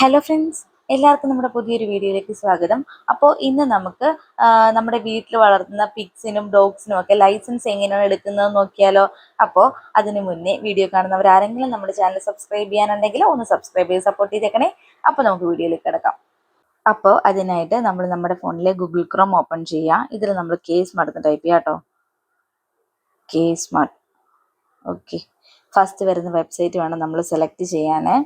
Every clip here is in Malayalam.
ഹലോ ഫ്രണ്ട്സ് എല്ലാവർക്കും നമ്മുടെ പുതിയൊരു വീഡിയോയിലേക്ക് സ്വാഗതം. അപ്പോൾ ഇന്ന് നമുക്ക് നമ്മുടെ വീട്ടിൽ വളർത്തുന്ന പിഗ്സിനും ഡോഗ്സിനും ഒക്കെ ലൈസൻസ് എങ്ങനെയാണ് എടുക്കുന്നത് നോക്കിയാലോ? അപ്പോൾ അതിന് മുന്നേ വീഡിയോ കാണുന്നവർ ആരെങ്കിലും നമ്മുടെ ചാനൽ സബ്സ്ക്രൈബ് ചെയ്യാനുണ്ടെങ്കിൽ ഒന്ന് സബ്സ്ക്രൈബ് ചെയ്ത് സപ്പോർട്ട് ചെയ്തേക്കണേ. അപ്പോൾ നമുക്ക് വീഡിയോയിലേക്ക് കിടക്കാം. അപ്പോൾ അതിനായിട്ട് നമ്മൾ നമ്മുടെ ഫോണിലെ ഗൂഗിൾ ക്രോം ഓപ്പൺ ചെയ്യാം. ഇതിൽ നമ്മൾ കെ സ്മാർട്ട് ടൈപ്പ് ചെയ്യാം കേട്ടോ കെ സ്മാർട്ട് ഓക്കെ ഫസ്റ്റ് വരുന്ന വെബ്സൈറ്റ് വേണം നമ്മൾ സെലക്ട് ചെയ്യാനേ.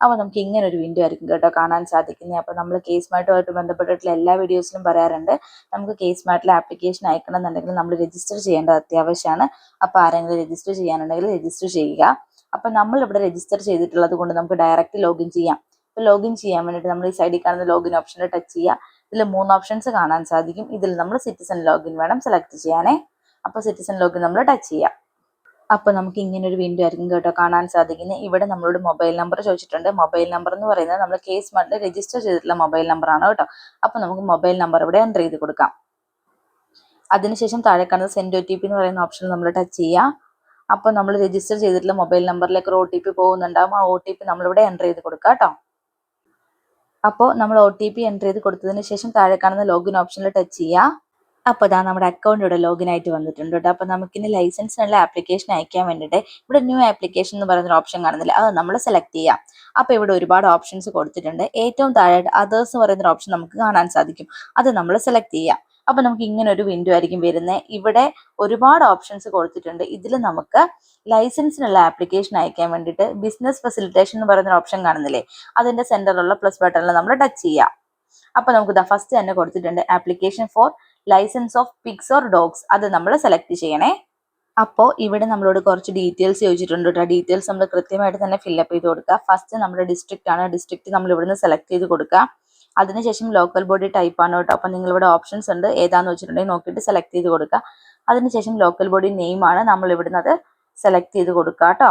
അപ്പോൾ നമുക്ക് ഇങ്ങനെ ഒരു വിൻഡോ ആയിരിക്കും കേട്ടോ കാണാൻ സാധിക്കുന്നത് അപ്പോൾ നമ്മൾ കേസ് മാറ്റുമായിട്ട് ബന്ധപ്പെട്ടിട്ടുള്ള എല്ലാ വീഡിയോസിലും പറയാറുണ്ട്. നമുക്ക് കേസ് മാറ്റിലെ ആപ്ലിക്കേഷൻ അയക്കണം എന്നുണ്ടെങ്കിൽ നമ്മൾ രജിസ്റ്റർ ചെയ്യേണ്ടത് അത്യാവശ്യമാണ്. അപ്പോൾ ആരെങ്കിലും രജിസ്റ്റർ ചെയ്യാനുണ്ടെങ്കിൽ രജിസ്റ്റർ ചെയ്യുക. അപ്പോൾ നമ്മൾ ഇവിടെ രജിസ്റ്റർ ചെയ്തിട്ടുള്ളത് കൊണ്ട് നമുക്ക് ഡയറക്റ്റ് ലോഗിൻ ചെയ്യാം. അപ്പോൾ ലോഗിൻ ചെയ്യാൻ വേണ്ടിയിട്ട് നമ്മൾ ഈ സൈഡിൽ കാണുന്ന ലോഗിൻ ഓപ്ഷനിൽ ടച്ച് ചെയ്യുക. ഇതിൽ മൂന്ന് ഓപ്ഷൻസ് കാണാൻ സാധിക്കും. ഇതിൽ നമ്മൾ സിറ്റിസൺ ലോഗിൻ വേണം സെലക്ട് ചെയ്യാനേ. അപ്പോൾ സിറ്റിസൺ ലോഗിൻ നമ്മൾ ടച്ച് ചെയ്യുക അപ്പോൾ നമുക്ക് ഇങ്ങനെ ഒരു വിൻഡോ ആയിരിക്കും കേട്ടോ കാണാൻ സാധിക്കുന്നത് ഇവിടെ നമ്മളോട് മൊബൈൽ നമ്പർ ചോദിച്ചിട്ടുണ്ട്. മൊബൈൽ നമ്പർ എന്ന് പറയുന്നത് നമ്മൾ കേസ് മട്ടിൽ രജിസ്റ്റർ ചെയ്തിട്ടുള്ള മൊബൈൽ നമ്പർ ആണ് കേട്ടോ. അപ്പോൾ നമുക്ക് മൊബൈൽ നമ്പർ ഇവിടെ എന്റർ ചെയ്ത് കൊടുക്കാം. അതിനുശേഷം താഴെ കാണുന്ന സെൻഡ് ഒ ടി പി എന്ന് പറയുന്ന ഓപ്ഷൻ നമ്മൾ ടച്ച് ചെയ്യുക അപ്പോൾ നമ്മൾ രജിസ്റ്റർ ചെയ്തിട്ടുള്ള മൊബൈൽ നമ്പറിലേക്ക് ഒരു ഒ ടി പി പോകുന്നുണ്ടാവും. ആ ഒ ടി പി നമ്മളിവിടെ എന്റർ ചെയ്ത് കൊടുക്കുക കേട്ടോ. അപ്പോൾ നമ്മൾ ഒ ടി പി എന്റർ ചെയ്ത് കൊടുത്തതിന് ശേഷം താഴെ കാണുന്ന ലോഗിൻ ഓപ്ഷനിൽ ടച്ച് ചെയ്യുക അപ്പോൾ ഇതാ നമ്മുടെ അക്കൗണ്ട് ഇവിടെ ലോഗിൻ ആയിട്ട് വന്നിട്ടുണ്ട് കേട്ടോ. അപ്പോൾ നമുക്കിനി ലൈസൻസിനുള്ള ആപ്ലിക്കേഷൻ അയക്കാൻ വേണ്ടിയിട്ട് ഇവിടെ ന്യൂ ആപ്ലിക്കേഷൻ എന്ന് പറയുന്ന ഓപ്ഷൻ കാണുന്നില്ല? അത് നമ്മൾ സെലക്ട് ചെയ്യാം. അപ്പോൾ ഇവിടെ ഒരുപാട് ഓപ്ഷൻസ് കൊടുത്തിട്ടുണ്ട്. ഏറ്റവും താഴെയായിട്ട് അതേഴ്സ് എന്ന് പറയുന്ന ഓപ്ഷൻ നമുക്ക് കാണാൻ സാധിക്കും. അത് നമ്മൾ സെലക്ട് ചെയ്യാം. അപ്പോൾ നമുക്ക് ഇങ്ങനെ ഒരു വിൻഡോ ആയിരിക്കും വരുന്നത് ഇവിടെ ഒരുപാട് ഓപ്ഷൻസ് കൊടുത്തിട്ടുണ്ട്. ഇതിൽ നമുക്ക് ലൈസൻസിനുള്ള ആപ്ലിക്കേഷൻ അയക്കാൻ വേണ്ടിയിട്ട് ബിസിനസ് ഫെസിലിറ്റേഷൻ എന്ന് പറയുന്ന ഓപ്ഷൻ കാണുന്നില്ലേ? അതിന്റെ സെന്ററിലുള്ള പ്ലസ് ബട്ടണിൽ നമ്മൾ ടച്ച് ചെയ്യാം. അപ്പോൾ നമുക്ക് ദാ ഫസ്റ്റ് തന്നെ കൊടുത്തിട്ടുണ്ട് application for licence of pigs or dogs അത് നമ്മൾ സെലക്ട് ചെയ്യണേ. അപ്പോൾ ഇവിടെ നമ്മളോട് കുറച്ച് ഡീറ്റെയിൽസ് ചോദിച്ചിട്ടുണ്ട് കേട്ടോ. ഡീറ്റെയിൽസ് നമ്മൾ കൃത്യമായിട്ട് തന്നെ ഫില്ലപ്പ് ചെയ്ത് കൊടുക്കുക. ഫസ്റ്റ് നമ്മുടെ ഡിസ്ട്രിക്റ്റ് ആണ്. ഡിസ്ട്രിക്റ്റ് നമ്മൾ ഇവിടുന്ന് സെലക്ട് ചെയ്ത് കൊടുക്കുക. അതിനുശേഷം ലോക്കൽ ബോഡി ടൈപ്പ് ആണ് കേട്ടോ. അപ്പം നിങ്ങളിവിടെ ഓപ്ഷൻസ് ഉണ്ട്. ഏതാന്ന് വെച്ചിട്ടുണ്ടെങ്കിൽ നോക്കിയിട്ട് സെലക്ട് ചെയ്ത് കൊടുക്കുക. അതിനുശേഷം ലോക്കൽ ബോഡി നെയിം ആണ് നമ്മൾ ഇവിടുന്ന് അത് സെലക്ട് ചെയ്ത് കൊടുക്കുക കേട്ടോ.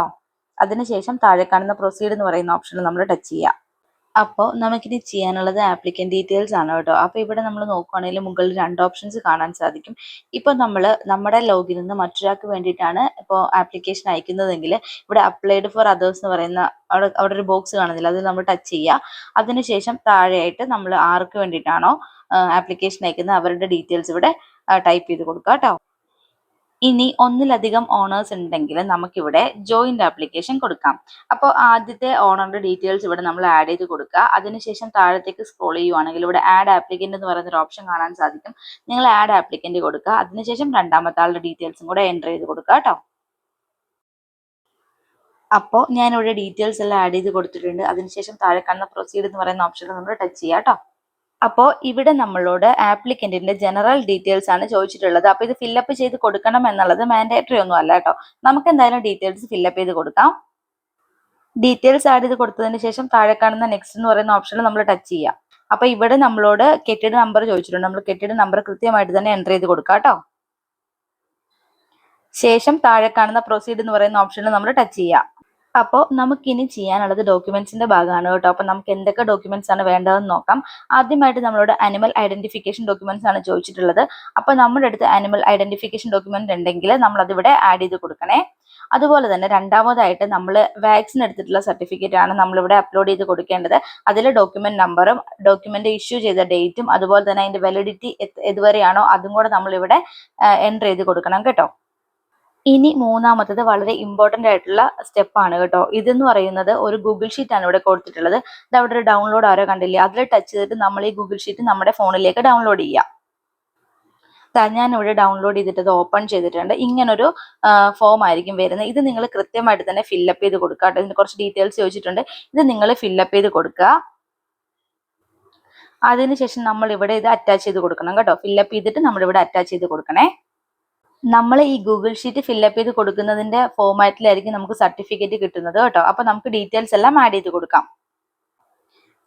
അതിനുശേഷം താഴെ കാണുന്ന പ്രൊസീഡ് എന്ന് പറയുന്ന ഓപ്ഷൻ നമ്മൾ ടച്ച് ചെയ്യുക. അപ്പോൾ നമുക്കിനി ചെയ്യാനുള്ളത് ആപ്ലിക്കൻ ഡീറ്റെയിൽസ് ആണ് കേട്ടോ. അപ്പോൾ ഇവിടെ നമ്മൾ നോക്കുകയാണെങ്കിൽ മുകളിൽ രണ്ട് ഓപ്ഷൻസ് കാണാൻ സാധിക്കും. ഇപ്പോൾ നമ്മൾ നമ്മുടെ ലോഗിൽ നിന്ന് മറ്റൊരാൾക്ക് വേണ്ടിയിട്ടാണ് ഇപ്പോൾ ആപ്ലിക്കേഷൻ അയക്കുന്നതെങ്കിൽ ഇവിടെ അപ്ലൈഡ് ഫോർ അതേഴ്സ് എന്ന് പറയുന്ന അവിടെ അവിടെ ഒരു ബോക്സ് കാണുന്നില്ല. അത് നമ്മൾ ടച്ച് ചെയ്യുക. അതിനുശേഷം താഴെയായിട്ട് നമ്മൾ ആർക്ക് വേണ്ടിയിട്ടാണോ ആപ്ലിക്കേഷൻ അയക്കുന്നത് അവരുടെ ഡീറ്റെയിൽസ് ഇവിടെ ടൈപ്പ് ചെയ്ത് കൊടുക്കുക കേട്ടോ. ഇനി ഒന്നിലധികം ഓണേഴ്സ് ഉണ്ടെങ്കിൽ നമുക്കിവിടെ ജോയിന്റ് ആപ്ലിക്കേഷൻ കൊടുക്കാം. അപ്പോൾ ആദ്യത്തെ ഓണറിന്റെ ഡീറ്റെയിൽസ് ഇവിടെ നമ്മൾ ആഡ് ചെയ്ത് കൊടുക്കുക. അതിനുശേഷം താഴത്തേക്ക് സ്ക്രോൾ ചെയ്യുവാണെങ്കിൽ ഇവിടെ ആഡ് ആപ്ലിക്കന്റ് എന്ന് പറയുന്ന ഒരു ഓപ്ഷൻ കാണാൻ സാധിക്കും. നിങ്ങൾ ആഡ് ആപ്ലിക്കന്റ് കൊടുക്കുക. അതിനുശേഷം രണ്ടാമത്തെ ആളുടെ ഡീറ്റെയിൽസും കൂടെ എന്റർ ചെയ്ത് കൊടുക്കുക കേട്ടോ. അപ്പോൾ ഞാനിവിടെ ഡീറ്റെയിൽസ് എല്ലാം ആഡ് ചെയ്ത് കൊടുത്തിട്ടുണ്ട്. അതിനുശേഷം താഴെ കാണുന്ന പ്രൊസീഡ് എന്ന് പറയുന്ന ഓപ്ഷൻ നമ്മൾ ടച്ച് ചെയ്യാം കേട്ടോ. അപ്പോൾ ഇവിടെ നമ്മളോട് ആപ്ലിക്കന്റിന്റെ ജനറൽ ഡീറ്റെയിൽസ് ആണ് ചോദിച്ചിട്ടുള്ളത്. അപ്പോൾ ഇത് ഫില്ലപ്പ് ചെയ്ത് കൊടുക്കണം എന്നുള്ളത് മാൻഡേറ്ററി ഒന്നും അല്ല കേട്ടോ. നമുക്ക് എന്തായാലും ഡീറ്റെയിൽസ് ഫില്ലപ്പ് ചെയ്ത് കൊടുക്കാം. ഡീറ്റെയിൽസ് ആഡ് ചെയ്ത് കൊടുത്തതിന് ശേഷം താഴെ കാണുന്ന നെക്സ്റ്റ് എന്ന് പറയുന്ന ഓപ്ഷൻ നമ്മൾ ടച്ച് ചെയ്യാം. അപ്പൊ ഇവിടെ നമ്മളോട് കെട്ടിട നമ്പർ ചോദിച്ചിട്ടുണ്ട്. നമ്മൾ കെട്ടിട നമ്പർ കൃത്യമായിട്ട് തന്നെ എന്റർ ചെയ്ത് കൊടുക്കാം കേട്ടോ. ശേഷം താഴെ കാണുന്ന പ്രൊസീഡ് എന്ന് പറയുന്ന ഓപ്ഷനിൽ നമ്മൾ ടച്ച് ചെയ്യാം. അപ്പോൾ നമുക്കിനി ചെയ്യാനുള്ളത് ഡോക്യുമെന്റ്സിന്റെ ഭാഗമാണ് കേട്ടോ. അപ്പോൾ നമുക്ക് എന്തൊക്കെ ഡോക്യുമെന്റ്സ് ആണ് വേണ്ടതെന്ന് നോക്കാം. ആദ്യമായിട്ട് നമ്മളോട് അനിമൽ ഐഡന്റിഫിക്കേഷൻ ഡോക്യുമെന്റ്സ് ആണ് ചോദിച്ചിട്ടുള്ളത്. അപ്പോൾ നമ്മുടെ അടുത്ത് അനിമൽ ഐഡന്റിഫിക്കേഷൻ ഡോക്യുമെന്റ് ഉണ്ടെങ്കിൽ നമ്മൾ അതിവിടെ ആഡ് ചെയ്ത് കൊടുക്കണേ. അതുപോലെ തന്നെ രണ്ടാമതായിട്ട് നമ്മൾ വാക്സിൻ എടുത്തിട്ടുള്ള സർട്ടിഫിക്കറ്റ് ആണ് നമ്മളിവിടെ അപ്ലോഡ് ചെയ്ത് കൊടുക്കേണ്ടത്. അതിൽ ഡോക്യുമെന്റ് നമ്പറും ഡോക്യുമെന്റ് ഇഷ്യൂ ചെയ്ത ഡേറ്റും അതുപോലെ തന്നെ അതിന്റെ വാലിഡിറ്റി എതുവരെയാണോ അതും കൂടെ നമ്മളിവിടെ എന്റർ ചെയ്ത് കൊടുക്കണം കേട്ടോ. ഇനി മൂന്നാമത്തത് വളരെ ഇമ്പോർട്ടന്റ് ആയിട്ടുള്ള സ്റ്റെപ്പാണ് കേട്ടോ. ഇതെന്ന് പറയുന്നത് ഒരു ഗൂഗിൾ ഷീറ്റ് ആണ് ഇവിടെ കൊടുത്തിട്ടുള്ളത്. ഇത് അവിടെ ഒരു ഡൗൺലോഡ് ആരോ കണ്ടില്ലേ? അതിൽ ടച്ച് ചെയ്തിട്ട് നമ്മൾ ഈ ഗൂഗിൾ ഷീറ്റ് നമ്മുടെ ഫോണിലേക്ക് ഡൗൺലോഡ് ചെയ്യാം. ഞാൻ ഇവിടെ ഡൗൺലോഡ് ചെയ്തിട്ട് ഓപ്പൺ ചെയ്തിട്ടുണ്ട്. ഇങ്ങനൊരു ഫോം ആയിരിക്കും വരുന്നത്. ഇത് നിങ്ങൾ കൃത്യമായിട്ട് തന്നെ ഫില്ലപ്പ് ചെയ്ത് കൊടുക്കുക കേട്ടോ. ഇതിന് കുറച്ച് ഡീറ്റെയിൽസ് ചോദിച്ചിട്ടുണ്ട്. ഇത് നിങ്ങൾ ഫില്ലപ്പ് ചെയ്ത് കൊടുക്കുക. അതിനുശേഷം നമ്മൾ ഇവിടെ ഇത് അറ്റാച്ച് ചെയ്ത് കൊടുക്കണം കേട്ടോ. ഫില്ലപ്പ് ചെയ്തിട്ട് നമ്മൾ ഇവിടെ അറ്റാച്ച് ചെയ്ത് കൊടുക്കണേ. നമ്മൾ ഈ ഗൂഗിൾ ഷീറ്റ് ഫില്ലപ്പ് ചെയ്ത് കൊടുക്കുന്നതിന്റെ ഫോമാറ്റിലായിരിക്കും നമുക്ക് സർട്ടിഫിക്കറ്റ് കിട്ടുന്നത് കേട്ടോ. അപ്പൊ നമുക്ക് ഡീറ്റെയിൽസ് എല്ലാം ആഡ് ചെയ്ത് കൊടുക്കാം.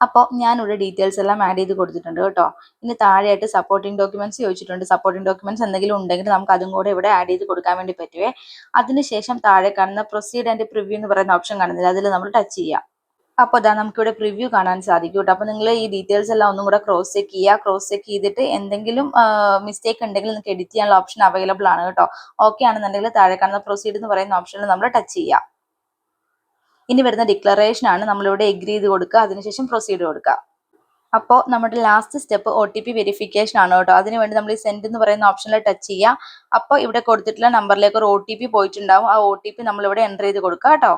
അപ്പോൾ ഞാൻ ഇവിടെ ഡീറ്റെയിൽസ് എല്ലാം ആഡ് ചെയ്ത് കൊടുത്തിട്ടുണ്ട് കേട്ടോ. ഇനി താഴെയായിട്ട് സപ്പോർട്ടിംഗ് ഡോക്യുമെന്റ്സ് ചോദിച്ചിട്ടുണ്ട്. സപ്പോർട്ടിംഗ് ഡോക്യുമെന്റ്സ് എന്തെങ്കിലും ഉണ്ടെങ്കിൽ നമുക്ക് അതും കൂടെ ഇവിടെ ആഡ് ചെയ്ത് കൊടുക്കാൻ വേണ്ടി പറ്റുവേ. അതിനുശേഷം താഴെ കാണുന്ന പ്രൊസീഡ് ആൻഡ് പ്രിവ്യൂ എന്ന് പറയുന്ന ഓപ്ഷൻ കാണുന്നില്ല? അതിൽ നമ്മൾ ടച്ച് ചെയ്യാം. അപ്പോൾ അതാ നമുക്കിവിടെ പ്രിവ്യൂ കാണാൻ സാധിക്കും കേട്ടോ അപ്പോൾ നിങ്ങൾ ഈ ഡീറ്റെയിൽസ് എല്ലാം ഒന്നും കൂടെ ക്രോസ് ചെക്ക് ചെയ്യുക. ക്രോസ് ചെക്ക് ചെയ്തിട്ട് എന്തെങ്കിലും മിസ്റ്റേക്ക് ഉണ്ടെങ്കിൽ നിങ്ങൾക്ക് എഡിറ്റ് ചെയ്യാനുള്ള ഓപ്ഷൻ അവൈലബിൾ ആണ് കേട്ടോ. ഓക്കെ ആണെന്നുണ്ടെങ്കിൽ താഴെ കാണുന്ന പ്രൊസീഡ് എന്ന് പറയുന്ന ഓപ്ഷനിൽ നമ്മൾ ടച്ച് ചെയ്യാം. ഇനി വരുന്ന ഡിക്ലറേഷൻ ആണ് നമ്മളിവിടെ എഗ്രി ചെയ്ത് കൊടുക്കുക. അതിനുശേഷം പ്രൊസീഡ് കൊടുക്കുക. അപ്പോൾ നമ്മുടെ last step O T P verification ആണ് കേട്ടോ. അതിന് വേണ്ടി നമ്മൾ ഈ സെൻഡ് എന്ന് പറയുന്ന ഓപ്ഷനിൽ ടച്ച് ചെയ്യുക അപ്പോൾ ഇവിടെ കൊടുത്തിട്ടുള്ള നമ്പറിലേക്ക് ഒരു ഒ ടി പി പോയിട്ടുണ്ടാവും. ആ ഒ ടി പി നമ്മളിവിടെ എന്റർ ചെയ്ത് കൊടുക്കുക കേട്ടോ.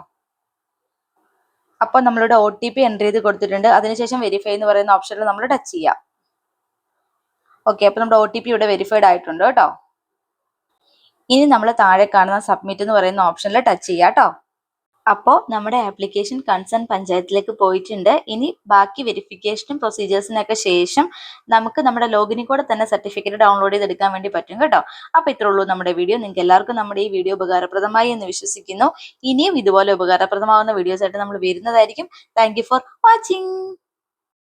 അപ്പോൾ നമ്മളുടെ ഒ ടി പി എന്റർ ചെയ്ത് കൊടുത്തിട്ടുണ്ട്. അതിനുശേഷം വെരിഫൈ എന്ന് പറയുന്ന ഓപ്ഷനിൽ നമ്മൾ ടച്ച് ചെയ്യാം. ഓക്കെ അപ്പോൾ നമ്മുടെ ഒ ടി പി ഇവിടെ വെരിഫൈഡ് ആയിട്ടുണ്ട് കേട്ടോ. ഇനി നമ്മൾ താഴെ കാണുന്ന സബ്മിറ്റ് എന്ന് പറയുന്ന ഓപ്ഷനിൽ ടച്ച് ചെയ്യാം കേട്ടോ. അപ്പോൾ നമ്മുടെ ആപ്ലിക്കേഷൻ കൺസേൺ പഞ്ചായത്തിലേക്ക് പോയിട്ടുണ്ട്. ഇനി ബാക്കി വെരിഫിക്കേഷനും പ്രൊസീജിയേഴ്സിനൊക്കെ ശേഷം നമുക്ക് നമ്മുടെ ലോഗിനിൽ കൂടെ തന്നെ സർട്ടിഫിക്കറ്റ് ഡൗൺലോഡ് ചെയ്തെടുക്കാൻ വേണ്ടി പറ്റും കേട്ടോ. അപ്പോൾ ഇത്രേ ഉള്ളൂ നമ്മുടെ വീഡിയോ നിങ്ങൾക്ക് എല്ലാവർക്കും നമ്മുടെ ഈ വീഡിയോ ഉപകാരപ്രദമായി എന്ന് വിശ്വസിക്കുന്നു. ഇനിയും ഇതുപോലെ ഉപകാരപ്രദമാകുന്ന വീഡിയോസ് ആയിട്ട് നമ്മൾ വരുന്നതായിരിക്കും. Thank for watching